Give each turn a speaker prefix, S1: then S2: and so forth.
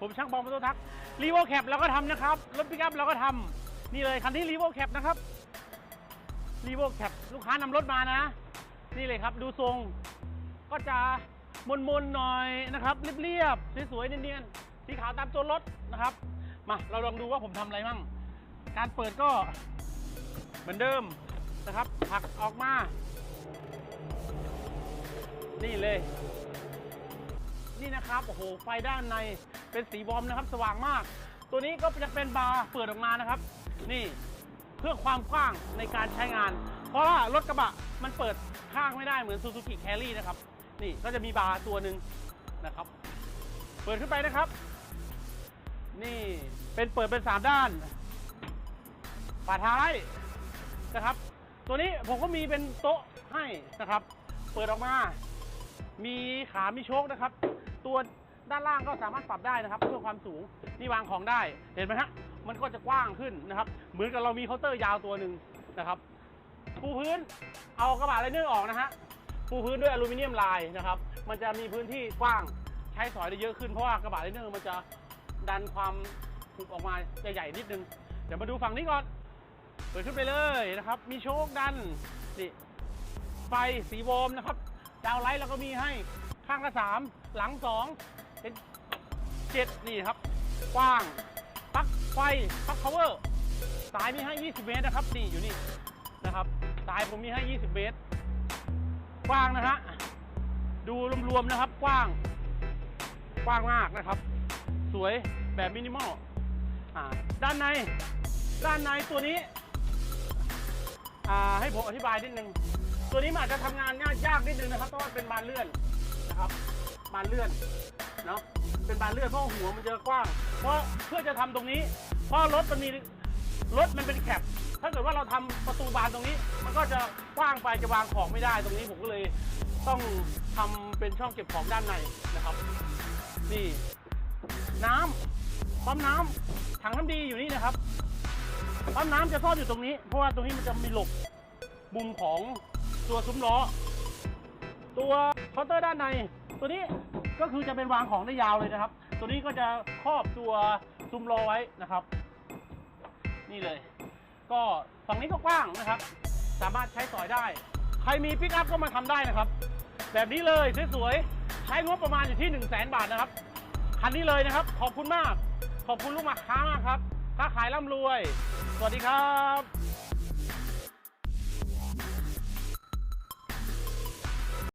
S1: บอมมอเตอร์ทักรีโวแคปเราก็ทำนะครับ รถปิกอัพเราก็ทำนี่เลยคันที่รีโวแคปนะครับรีโวแคปลูกค้านำรถมานะ นี่เลยครับ ดูทรงก็จะมนๆหน่อยนะครับ เรียบๆสวยๆเนียนๆสีขาวตามตัวรถนะครับ มาเราลองดูว่าผมทำอะไรมั่ง การเปิดก็เหมือนเดิมนะครับผลักออกมา นี่เลย นี่นะครับโอ้โหไฟด้านในเป็นสีบอมนะครับ สว่างมาก ตัวนี้ก็จะเป็นบาร์เปิดออกมานะครับ นี่เพื่อความกว้างในการใช้งาน เพราะว่ารถกระบะมันเปิดข้างไม่ได้เหมือน Suzuki Carry นะครับ นี่ก็จะมีบาร์ตัวหนึ่งนะครับ เปิดขึ้นไปนะครับ นี่เป็นเปิดเป็นสามด้านฝาท้ายนะครับ ตัวนี้ผมก็มีเป็นโต๊ะให้นะครับ เปิดออกมา มีขา มีโชคนะครับ ตัวด้านล่างก็สามารถปรับได้นะครับ เพื่อความสูงนี่วางของได้เห็นไหมฮะมันก็จะกว้างขึ้นนะครับ เหมือนกับเรามีเคาน์เตอร์ยาวตัวหนึ่งนะครับปูพื้นเอากระบะไรเนอร์ออกนะฮะปูพื้นด้วยอลูมิเนียมลายนะครับ มันจะมีพื้นที่กว้างใช้สอยได้เยอะขึ้นเพราะว่ากระบะไรเนอร์มันจะดันความหุบออกมาใหญ่ๆนิดนึง เดี๋ยวมาดูฝั่งนี้ก่อน เปิดขึ้นไปเลยนะครับ มีโชคดันนี่ไฟสีวอมนะครับ ดาวไลท์เราก็มีให้ ข้างละสามหลังสองเป็นเจ็ดนี่ครับ กว้างปลั๊กไฟปลั๊ก power สายมีให้ 20 เมตรนะครับนี่อยู่นี่นะครับ สายผมมีให้ 20 เมตร กว้างนะฮะดูรวมๆนะครับกว้าง กว้างมากนะครับ สวยแบบมินิมอลอ่าด้านใน ด้านในตัวนี้อ่าให้ผมอธิบายนิดนึง ตัวนี้อาจจะทำงานง่ายยากนิดนึงนะครับเพราะว่าเป็นบานเลื่อน นะครับบานเลื่อนเนาะเป็นบานเลื่อนเพราะหัวมันจะกว้าง เพราะเพื่อจะทำตรงนี้ เพราะรถมันมีรถมันเป็นแคปถ้าเกิดว่าเราทำประตูบานตรงนี้ มันก็จะกว้างไปจะวางของไม่ได้ตรงนี้ผมก็เลยต้องทำเป็นช่องเก็บของด้านในนะครับ นี่ น้ำปั๊มน้ำถังน้ำดีอยู่นี่นะครับปั๊มน้ำจะซ่อนอยู่ตรงนี้ เพราะว่าตรงนี้มันจะมีหลบมุมของตัวซุ้มล้อ ตัว เคาน์เตอร์ด้านใน ตัวนี้ก็คือจะเป็นวางของได้ยาวเลยนะครับ ตัวนี้ก็จะครอบตัวซุ้มล้อไว้นะครับ นี่เลย ก็ฝั่งนี้ก็กว้างนะครับ สามารถใช้สอยได้ ใครมีปิกอัพก็มาทำได้นะครับ แบบนี้เลยสวยๆใช้งบประมาณอยู่ที่1 0 0 0 0แสนบาทนะครับคันนี้เลยนะครับ ขอบคุณมาก ขอบคุณลูกมาค้ามากครับค้าขายร่ำรวย สวัสดีครับ